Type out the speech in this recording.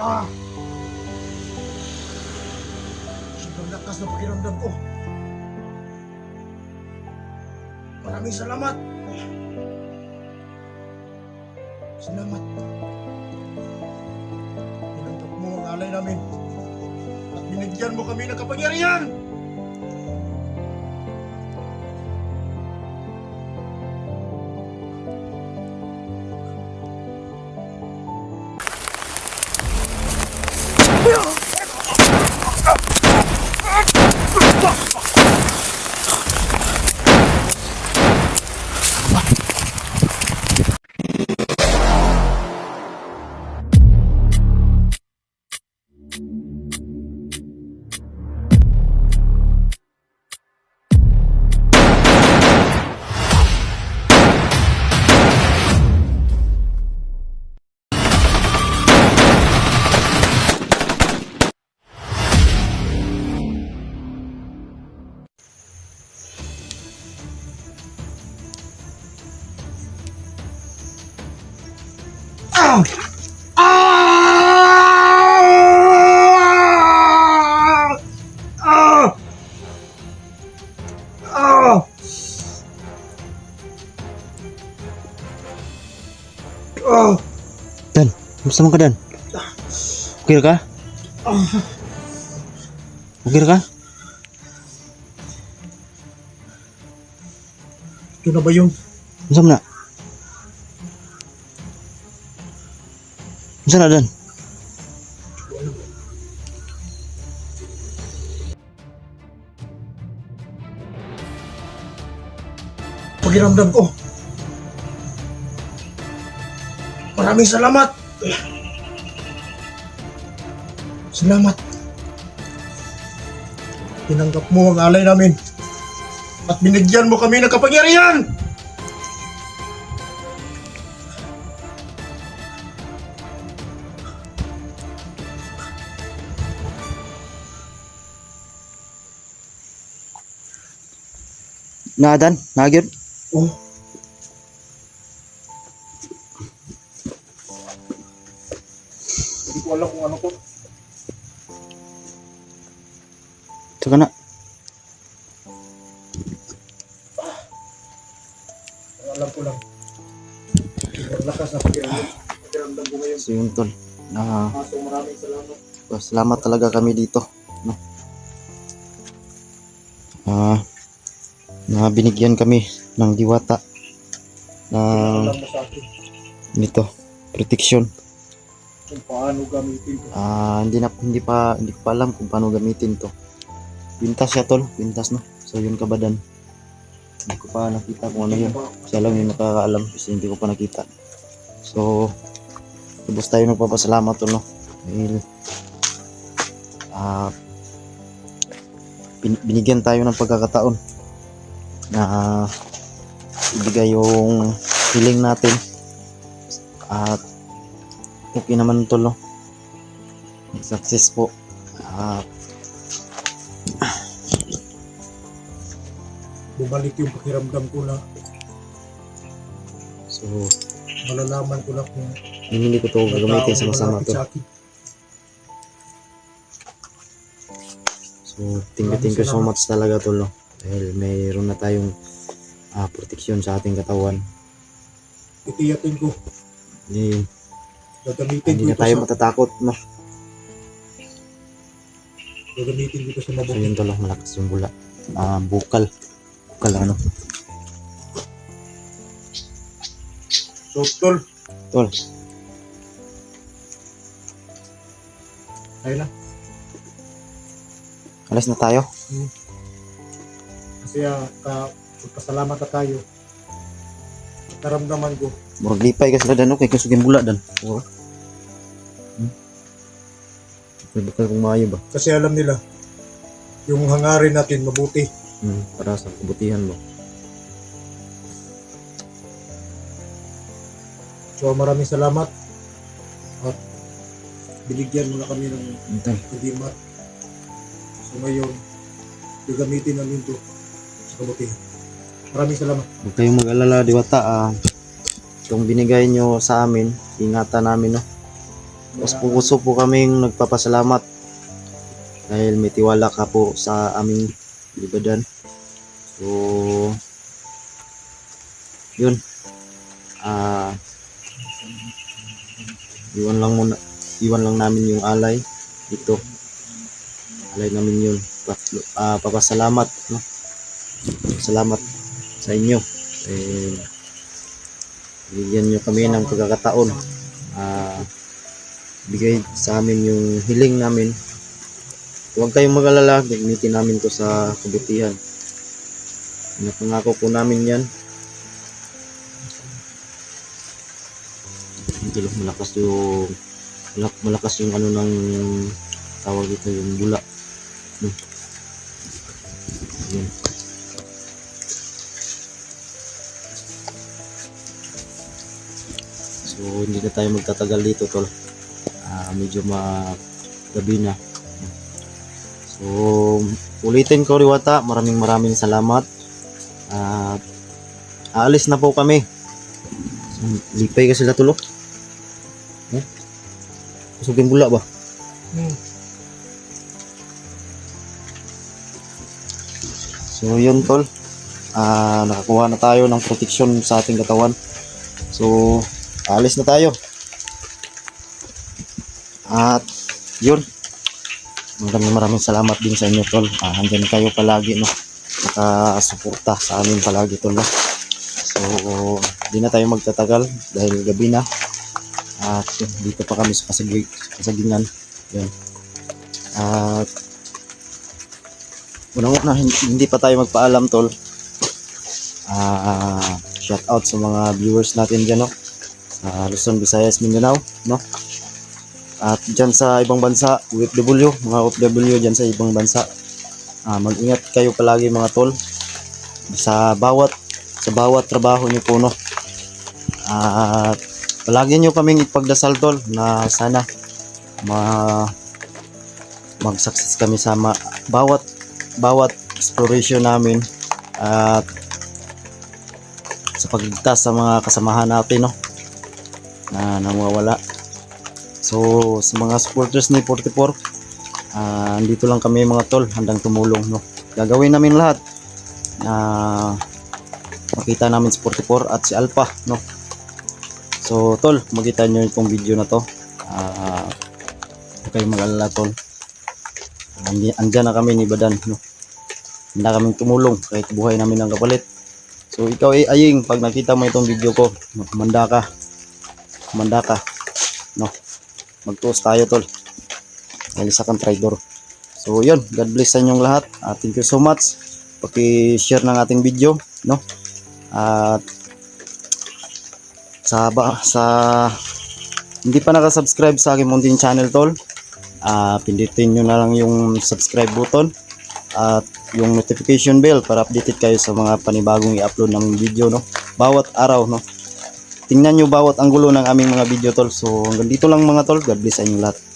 Ah! Sobrang lakas ng pakiramdam ko. Maraming salamat. Salamat. Tinanggap mo ang alay namin. At binigyan mo kami ng kapangyarihan. No! Ah! Ah! Ah! Ah! Ah! Dan, kumusta man ka Dan? Okay ra ka? Okay ra ka? Ito na ba yun? Unsa man na? Unsa na Dan? Pakiramdam ko. Maraming salamat. Salamat. Tinanggap mo ang alay namin. At binigyan mo kami ng kapangyarihan. Na Dan, na gyud. Oh. Hindi ko alam kung ano to. Saka na. Ang alam ko lang. Ang lakas na pakiramdam. Ko ngayon. So yun tol. Na maraming salamat. salamat talaga kami dito, no. Ah, na binigyan kami ng diwata akin nito protection. kung paano gamitin ko. Ah, hindi na hindi pa hindi pa alam kung paano gamitin to. Pintas siya tol, pintas no. So yun kabadan. Hindi ko pa nakita kung ano yun. Siya lang yung nakakaalam kasi hindi ko pa nakita. So, lubos tayo nagpapasalamat tol no. Dahil ah bin- binigyan tayo ng pagkakataon na ibigay yung feeling natin. At okay naman tol no success po. Ah, Bumalik yung pakiramdam ko na so malalaman ko na kung hindi ko to gagamitin sama-sama to. so thank you thank you so much talaga tol no dahil mayroon na tayong ah, proteksyon sa ating katawan. Titiyakin ko. hindi, Gagamitin hindi na tayo sa, matatakot no gagamitin ko ito sa so mabuti. yun tol no, malakas yung bula. Ah bukal. Bukal ano? So, tol, tol ayun na. alas na tayo? Kasi ah, ka, magpasalamat na tayo. Naramdaman ko. murag lipay ka sila dan okay kusugin bula dan oo hmm? May bukal kung maayo ba Kasi alam nila, yung hangarin natin mabuti. hmm, para sa kabutihan mo So maraming salamat. At binigyan mo na kami ng kadimat. So ngayon, gagamitin namin ito sa kabutihan. Maraming salamat. Huwag kayong mag-alala, Diwata. Ah, itong binigay nyo sa amin, ingatan namin, no? Mas puso po kaming nagpapasalamat dahil may tiwala ka po sa aming libadan. So, yun. Ah, iwan lang muna, iwan lang namin yung alay dito. Alay namin yun. Pa, ah, papasalamat, no? Salamat sa inyo. Eh, bigyan nyo kami ng pagkakataon. Ah, bigay sa amin yung hiling namin. Huwag kayong mag-alala, gagamitin namin to sa kabutihan. Napangako po namin yan. Lang malakas yung malak- malakas yung ano ng tawag dito yung bula. Hmm. Yun. So hindi na tayo magtatagal dito tol. Ah, medyo magabi na. So ulitin ko Riwata, maraming maraming salamat. At aalis na po kami. So, lipay ka sila tulo. Eh? Kusugin bula ba? Hmm. So yun tol. Ah, nakakuha na tayo ng protection sa ating katawan. So alis na tayo. At yun. Maraming maraming salamat din sa inyo tol. Ah, andyan kayo palagi no. Nakasuporta sa amin palagi tol no. So di na tayo magtatagal dahil gabi na. At dito pa kami sa kasagi, kasagingan. Yun. At unang-una hin- hindi pa tayo magpaalam tol. Ah, shout out sa mga viewers natin diyan no. Sa Luzon, Visayas, Mindanao, no? At diyan sa ibang bansa, OFW, mga OFW diyan sa ibang bansa. Ah, mag-ingat kayo palagi mga tol. Sa bawat sa bawat trabaho niyo po no. At palagi niyo kaming ipagdasal tol na sana ma mag-success kami sa ma- bawat bawat exploration namin at sa pagligtas sa mga kasamahan natin no na nawawala. So sa mga supporters ni 44 ah andito lang kami mga tol handang tumulong no? Gagawin namin lahat na makita namin si 44 at si Alpha no? So tol makita nyo itong video na to. Ah huwag kayong mag-alala tol. Andi, andyan na kami ni Badan no? Handa kaming tumulong kahit buhay namin ang kapalit. So ikaw ay aying pag nakita mo itong video ko, kumanda ka. Kumanda ka. No. Magtuos tayo tol. Dahil isa kang traitor. So yun, God bless sa inyong lahat. Ah, thank you so much. Paki-share ng ating video, no? At sa ba, sa hindi pa naka-subscribe sa aking Mountain Channel tol, ah pindutin nyo na lang yung subscribe button at yung notification bell para updated kayo sa mga panibagong i-upload ng video no bawat araw no tingnan nyo bawat anggulo ng aming mga video tol. So hanggang dito lang mga tol. God bless sa inyong lahat